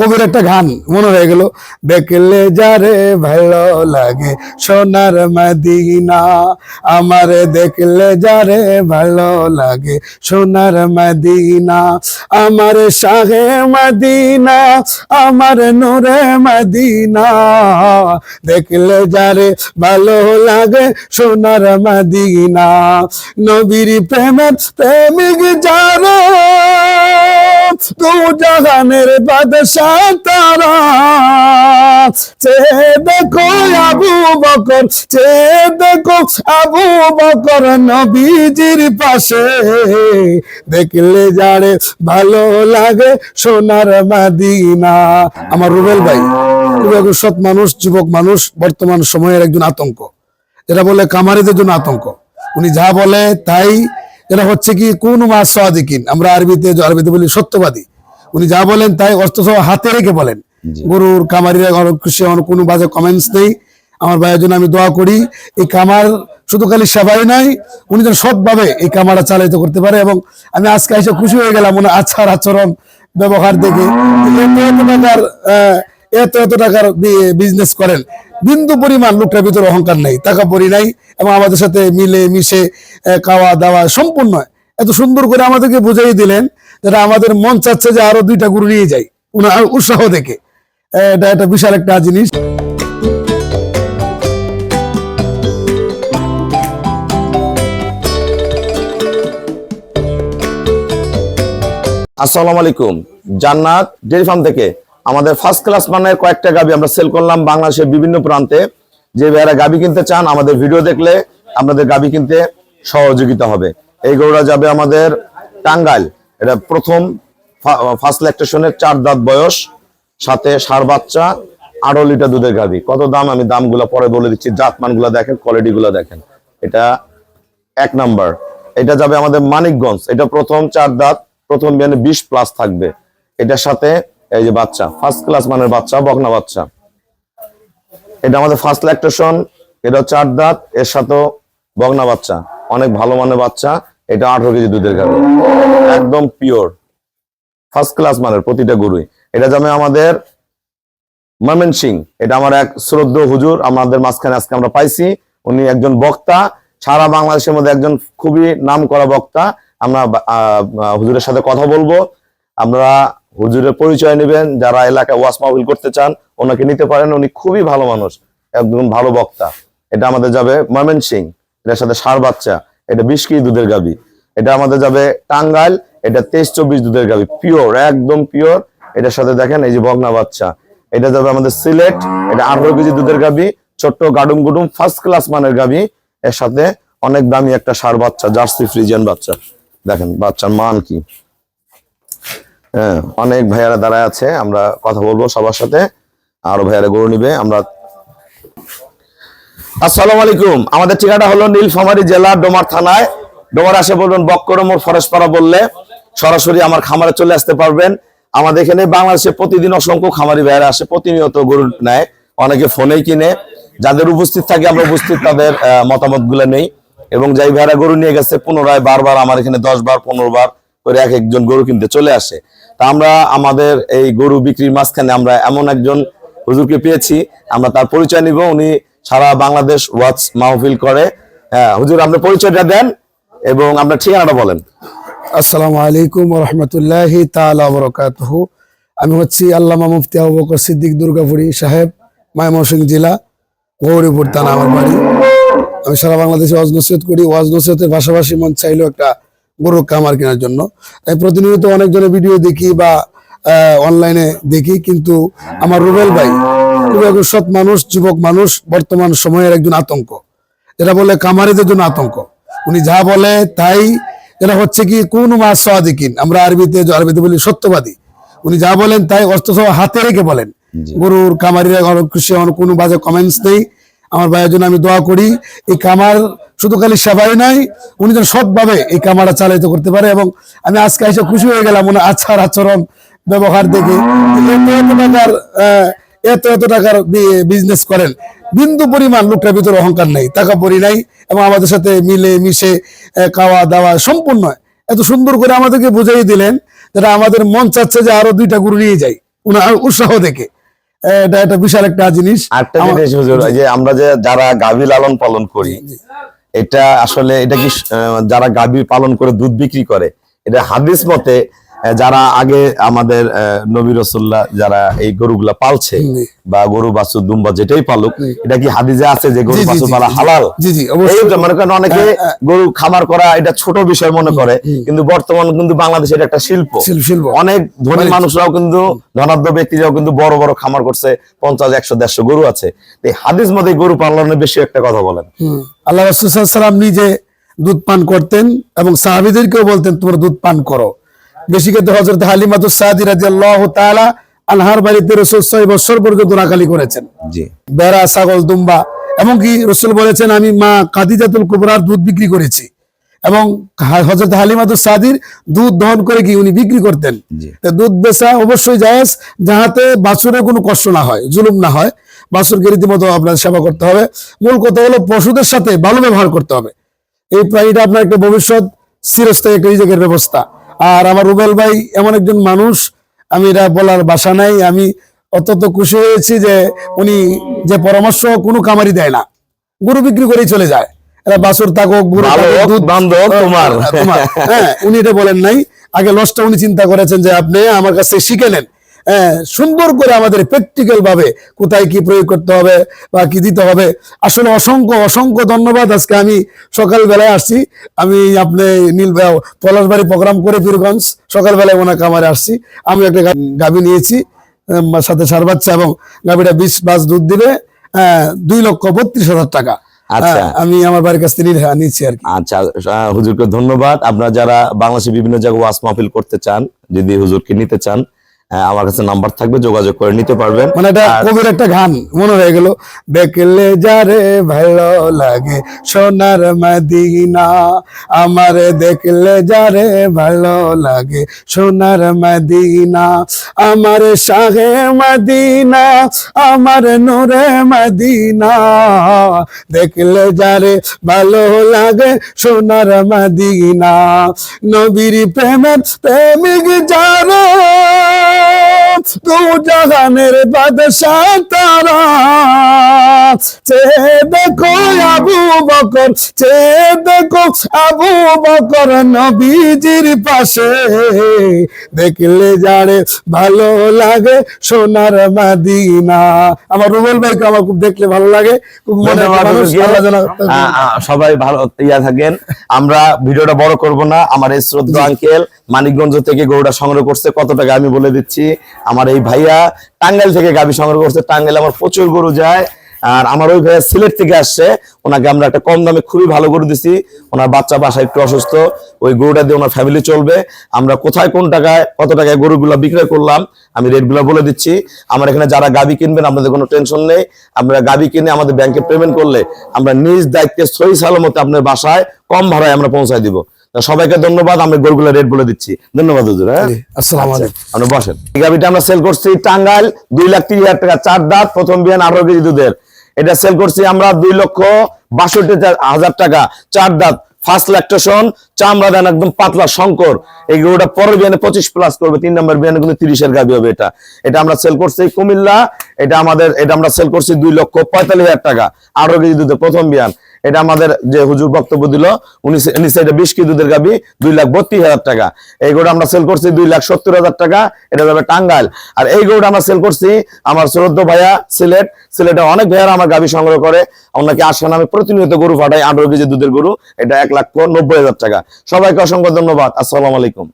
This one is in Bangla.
কবির একটা গান মনে হয়ে গেল। দেখলে যারে ভালো লাগে সোনার মদিনা, আমারে দেখলে যারে ভালো লাগে সোনার মদিনা, আমার শাহে মদিনা, আমার নূরে মদিনা, দেখলে যারে ভালো লাগে সোনার মদিনা, নবীর প্রেমের প্রেমিক যারা তু জাহানের বাদশাহ তারা চে দেখো আবু বকর চে দেখো আবু বকর নবীজির পাশে। দেখলে যারে ভালো লাগে সোনার মাদিনা। আমার রুবেল ভাই খুব একজন সৎ মানুষ, যুবক মানুষ, বর্তমান সময়ের একজন আতঙ্ক। যেটা বলে কামারিদের জন্য আতঙ্ক। উনি যা বলে তাই এটা হচ্ছে কি কোন মা সাদিকিন। আমরা আরবিতে আরবিতে বলি সত্যবাদী। উনি যা বলেন তাই অস্ত্র সহ হাতে রেখে বলেন। গরুর কামারিরা কৃষি আমার কোনো বাজে কমেন্টস নেই। আমার ভাইয়ের জন্য আমি দোয়া করি। এই কামার শুধু খালি সেবাই নাই উনি যেন সৎভাবে এই কামারটা চালিত করতে পারে এবং আমি আজকে এসে খুশি হয়ে গেলাম ওনার আচার আচরণ ব্যবহার দেখে। এত এত টাকার বিজনেস করেন। বিন্দু পরিমাণ লোকটার ভিতরে অহংকার নেই, টাকা পরি নাই, এবং আমাদের সাথে মিলে, মিশে খাওয়া দাওয়া সম্পূর্ণ এত সুন্দর করে আমাদেরকে বুঝিয়ে দিলেন যেটা আমাদের মন চাচ্ছে যে আরও দুইটা গুরু নিয়ে যাই, উনার উৎসাহ দেখে। এটা একটা বিশাল একটা জিনিস। আসসালামু আলাইকুম, জান্নাত ডেয়ারি ফার্ম থেকে। আমাদের ফার্স্ট ক্লাস মানের কয়েকটা গাবি আমরা সেল করলাম বাংলাদেশের বিভিন্ন প্রান্তে। যে ভাইয়ারা গাবি কিনতে চান, আমাদের ভিডিও দেখলে আপনাদের গাবি কিনতে সহযোগিতা হবে। এই গরুটা যাবে আমাদের টাঙ্গাইল। এটা প্রথম ফার্স্ট ল্যাকটেশনের চার দাঁত বয়স, সাথে সার বাচ্চা, আড়াই লিটার দুধের গাবি। কত দাম? আমি দামগুলো পরে বলে দিচ্ছি। জাত জাতমানগুলো দেখেন কোয়ালিটি গুলো দেখেন। এটা এক নাম্বার। এটা যাবে আমাদের মানিকগঞ্জ। এটা প্রথম চার দাঁত, প্রথম বিশ প্লাস থাকবে। এটার সাথে এই যে বাচ্চা ফার্স্ট ক্লাস মানের বাচ্চা, বকনা বাচ্চা। এটা আমাদের ফার্স্ট ল্যাকটেশন এটা চার দাঁত, এর সাথেও বকনা বাচ্চা। অনেক ভালো মানের বাচ্চা, এটা আঠারো কেজি দুধের গাড়ি একদম পিওর ফার্স্ট ক্লাস মানের প্রতিটা গরুই। এটা যাবে আমাদের ময়মন সিং এটা আমার এক শ্রদ্ধ হুজুর, আমাদের মাঝখানে আজকে আমরা পাইছি। উনি একজন বক্তা, সারা বাংলাদেশের মধ্যে একজন খুবই নাম করা বক্তা। আমরা হুজুরের সাথে কথা বলব। আমরা হুজুরের পরিচয় নেবেন, যারা এলাকায় ওয়াস মাহফিল করতে চান, ওনাকে নিতে পারেন। উনি খুবই ভালো মানুষ, একদম ভালো বক্তা। এটা আমাদের যাবে ময়মন সিং এটার সাথে সার বাচ্চা, এটা বিশ কেজি দুধের গাবি। এটা আমাদের যাবে টাঙ্গাইল, এটা তেইশ চব্বিশ দুধের গাবি পিওর একদম পিওর এটার সাথে দেখেন, এই যে বগনা বাচ্চা। এটা যাবে আমাদের সিলেট, এটা আঠারো কেজি দুধের গাবি, ছোট্ট গাডুম গুডুম ফার্স্ট ক্লাস মানের গাবি। এর সাথে অনেক দামি একটা সার বাচ্চা, জার্সি ফ্রিজিয়ান বাচ্চা। দেখেন, বাচ্চার মান কি। হ্যাঁ অনেক ভাইয়ারা দাঁড়ায় আছে, আমরা কথা বলব সবার সাথে, আরও ভাইয়ারা গরু নিবে, আমরা আসসালামু আলাইকুম, আমাদের ঠিকানা হলো নীলফামারী জেলা ডোমার থানায়। ডোমার আসে বলবেন বক্করমোর ফরেশপাড়া বললে সরাসরি আমার খামারে চলে আসতে পারবেন। আমাদের এখানে বাংলাদেশে প্রতিদিন অসংখ্য খামারি ভাইয়েরা আসে, প্রতিনিয়ত গরু নেয়, অনেকে ফোনেই কিনে। যাদের উপস্থিত থাকে, আমরা উপস্থিত, তাদের মতামতগুলো নেই। এবং যাই ভাইয়েরা গরু নিয়ে গেছে, পুনরায় বারবার আমার এখানে দশ বার, পনেরো বার করে এক একজন গরু কিনতে চলে আসে। তা আমরা আমাদের এই গরু বিক্রির মাঝখানে আমরা এমন একজন হুজুরকে পেয়েছি। আমরা তার পরিচয় নিব, উনি সারা বাংলাদেশ ওয়াচ মাহফিল করে। হ্যাঁ হুজুর আপনার পরিচয়টা দেন এবং আপনার ঠিকানাটা বলেন। আসসালামু আলাইকুম রহমতুল্লাহি তাআলা ওয়া বারাকাতুহু। আমি হচ্ছি আল্লামা মুফতি আবু বকর সিদ্দিক দুর্গাপুরী সাহেব, ময়মনসিংহ জেলা, গৌরীপুর থানা আমার বাড়ি। আমি সারা বাংলাদেশে ওয়াজ নসিহত করি। ওয়াজ নসিহতের পাশাপাশি মন চাইলো একটা গরু কামার কেনার জন্য। তাই প্রতিনিয়ত অনেকজনের ভিডিও দেখি বা অনলাইনে দেখি কিন্তু আমার রুবেল ভাই খুব একজন সৎ মানুষ যুবক মানুষ বর্তমান সময়ের একজন আতঙ্ক। যেটা বলে কামারিদের জন্য আতঙ্ক। উনি যা বলে তাই এটা হচ্ছে কি কোন মা সাদিকিন আমরা আরবিতে আরবিতে বলি সত্যবাদী। উনি যা বলেন তাই অস্ত্র সহ হাতে রেখে বলেন। গরুর কামারিরা কৃষি আমার কোনো বাজে কমেন্টস নেই। আমার ভাইয়ের জন্য আমি দোয়া করি। এই কামার শুধু খালি সেবাই নাই, উনি যেন সৎভাবে এই কামারটা চালিত করতে পারে এবং আমি আজকে এসে খুশি হয়ে গেলাম ওনার আচার আচরণ, ব্যবহার দেখে। এত এত টাকার বিজনেস করেন। বিন্দু পরিমাণ লোকটার ভিতরে অহংকার নেই, টাকা পরি নাই এবং আমাদের সাথে মিলে মিশে খাওয়া দাওয়া সম্পূর্ণ। এত সুন্দর করে আমাদেরকে বুঝিয়ে দিলেন যেটা আমাদের মন চাচ্ছে যে আরও দুইটা গুরু নিয়ে যাই। উনার উৎসাহ দেখে। এটা একটা বিশাল একটা জিনিস। আমার- জিনিস হুজুর যে আমরা যে যারা গাভী লালন পালন করি এটা আসলে এটা কি যারা গাভী পালন করে দুধ বিক্রি করে এটা হাদিস মতে যারা আগে আমাদের নবী রসুল্লাহ যারা এই গরুগুলা পালছে বা গরু বাছু দুম্বা যেটাই পালুক এটা কি হাদিসে আছে যে গরু বাছু পালা হালাল? মনে করেন অনেকে হ্যাঁ, হ্যাঁ। গরু খামার করা এটা ছোট বিষয় মনে করে কিন্তু বর্তমান কিন্তু বাংলাদেশের একটা শিল্প। অনেক ধনী মানে- মানুষরাও কিন্তু ধনাঢ্য ব্যক্তিরাও কিন্তু বড় বড় খামার করছে পঞ্চাশ একশো দেড়শো গরু আছে। এই হাদিস মধ্যে গরু পালনের বেশি একটা কথা বলেন। আল্লাহ রসুলাম নিজে দুধ পান করতেন এবং সাহাবিদেরকেও বলতেন তোমরা দুধ পান করো। বেশি ক্ষেত্রে হজরত হালিমাতু সাদি রাজি আল্লাহ তাআলা আনহার বাড়িতে রসুল ছয় বছর পর্যন্ত রাখালি করেছেন। জি। বেড়া ছাগল দুম্বা এমনকি রসুল বলেছেন আমি মা কাদিজাতুল কুবরার দুধ বিক্রি করেছি। এবং হজরত হালিমাতু সাদির দুধ দহন করে কি উনি বিক্রি করতেন? দুধ বেচা অবশ্যই জায়েজ যাহাতে বাছুরের কোনো কষ্ট না হয় জুলুম না হয়। বাছুরকে রীতিমতো আপনার সেবা করতে হবে। মূল কথা হলো পশুদের সাথে ভালো ব্যবহার করতে হবে। এই প্রাণীটা আপনার একটা ভবিষ্যৎ চিরস্থায়ী একটা রিজেকের ব্যবস্থা। আর আমার রুবেল ভাই এমন একজন মানুষ আমি এটা বলার বাসা নাই আমি অত্যন্ত খুশি হয়েছি যে উনি যে পরামর্শ কোনো কামারি দেয় না গরু বিক্রি করেই চলে যায়। এরা বাছুর থাকুক গরু তোমার। হ্যাঁ উনি এটা বলেন নাই। আগে লসটা উনি চিন্তা করেছেন যে আপনি আমার কাছে শিখে নেন। সুন্দর করে আমাদের প্র্যাকটিক্যাল ভাবে কোথায় কি প্রয়োগ করতে হবে বা কি দিতে হবে। আসলে অসংখ্য অসংখ্য ধন্যবাদ আজকে আমি সকাল বেলায় আসছি। আমি আপনি নীল পলাশবাড়ি প্রোগ্রাম করে পীরগঞ্জ সকালবেলায় ওনার কামারে আসছি। আমি একটা গাভী নিয়েছি সাথে সার বাচ্চা এবং গাভীটা বিশ বাস দুধ দিবে দুই লক্ষ বত্রিশ হাজার টাকা। আচ্ছা। হ্যাঁ, আমি আমার বাড়ির কাছ থেকে নিচ্ছি আর কি। আচ্ছা হুজুরকে ধন্যবাদ। আপনারা যারা বাংলাদেশের বিভিন্ন জায়গায় ওয়াস মাহফিল করতে চান যদি হুজুরকে নিতে চান আমার কাছে নাম্বার থাকবে যোগাযোগ করে নিতে পারবেন। মানে এটা কবির একটা গান মনে হয়ে গেল। দেখলে যারে ভালো লাগে সোনার মদিনা আমার দেখলে যারে ভালো লাগে সোনার মদিনা আমার শাহে মদিনা আমার নোরে মদিনা। দেখলে যারে ভালো লাগে সোনার মদিনা নবীর প্রেমের প্রেমিক যারা তু জাহানের বাদশাহ তারা চে দেখো আবু বকর চে দেখো আবু বকর নবীজির পাশে দেখলে যারে ভালো লাগে সোনার মাদিনা আমার রুবেল ভাইকে আমার খুব দেখলে ভালো লাগে মনে সবাই ভালো ইয়া থাকেন আমরা ভিডিওটা বড় করব না আমার এই শ্রদ্ধা আঙ্কেল মানিকগঞ্জ থেকে গরুটা সংগ্রহ করছে কত টাকা আমি বলে দিচ্ছি আমার এই ভাইয়া টাঙ্গাইল থেকে গাভী সংগ্রহ করছে। টাঙ্গাইল আমার প্রচুর গরু যায়। আর আমার ওই ভাইয়া সিলেট থেকে আসছে। ওনাকে আমরা একটা কম দামে খুবই ভালো গরু দিছি। ওনার বাচ্চা বাসা একটু অসুস্থ। ওই গরুটা দিয়ে ওনার ফ্যামিলি চলবে। আমরা কোথায় কোন টাকায়, কত টাকায় গরুগুলা বিক্রয় করলাম, আমি রেটগুলো বলে দিচ্ছি। আমার এখানে যারা গাবি কিনবেন, আপনাদের কোনো টেনশন নেই। আপনারা গাবি কিনে আমাদের ব্যাংকে পেমেন্ট করলে আমরা নিজ দায়িত্বে সহি সালামতে আপনার বাসায় কম ভাড়ায় আমরা পৌঁছায় দিব। সবাইকে ধন্যবাদ আমরা গরুগুলো রেট বলে দিচ্ছি। ধন্যবাদ হুজুর হ্যাঁ? আপনি বসেন। এই গাভিটা আমরা সেল করছি টাঙ্গাইল দুই লাখ তিরিশ হাজার টাকা চার দাঁত প্রথম বিয়ান আঠারো কেজি দুধের। এটা সেল করছি আমরা দুই লক্ষ বাষট্টি হাজার টাকা চার দাঁত ফার্স্ট ল্যাকটেশন চামড়া দেন একদম পাতলা শঙ্কর। এই গরুটা পরের বিয়ানে পঁচিশ প্লাস করবে তিন নম্বর বিয়ানে কিন্তু তিরিশের গাভি হবে এটা। এটা আমরা সেল করছি কুমিল্লা এটা আমাদের এটা আমরা সেল করছি দুই লক্ষ পঁয়তাল্লিশ হাজার টাকা আঠারো কেজি দুধের প্রথম বিয়ান। এটা আমাদের যে হুজুর বক্তব্য দিল বিশ কেজি দুধের গাবি দুই লাখ বত্রিশ হাজার টাকা। এই গরুটা আমরা সেল করছি দুই লাখ সত্তর হাজার টাকা, এটা যাবে টাঙ্গাইল। আর এই গরুটা আমরা সেল করছি আমার শ্রদ্ধ ভাইয়া সিলেট। সিলেটে অনেক ভাইয়ারা আমার গাবি সংগ্রহ করে। ওনাকে আসেন আমি প্রতিনিয়ত গরু ফাটাই, আঠারো কেজি দুধের গরু, এটা এক লাখ নব্বই হাজার টাকা। সবাইকে অসংখ্য ধন্যবাদ। আসসালামু আলাইকুম।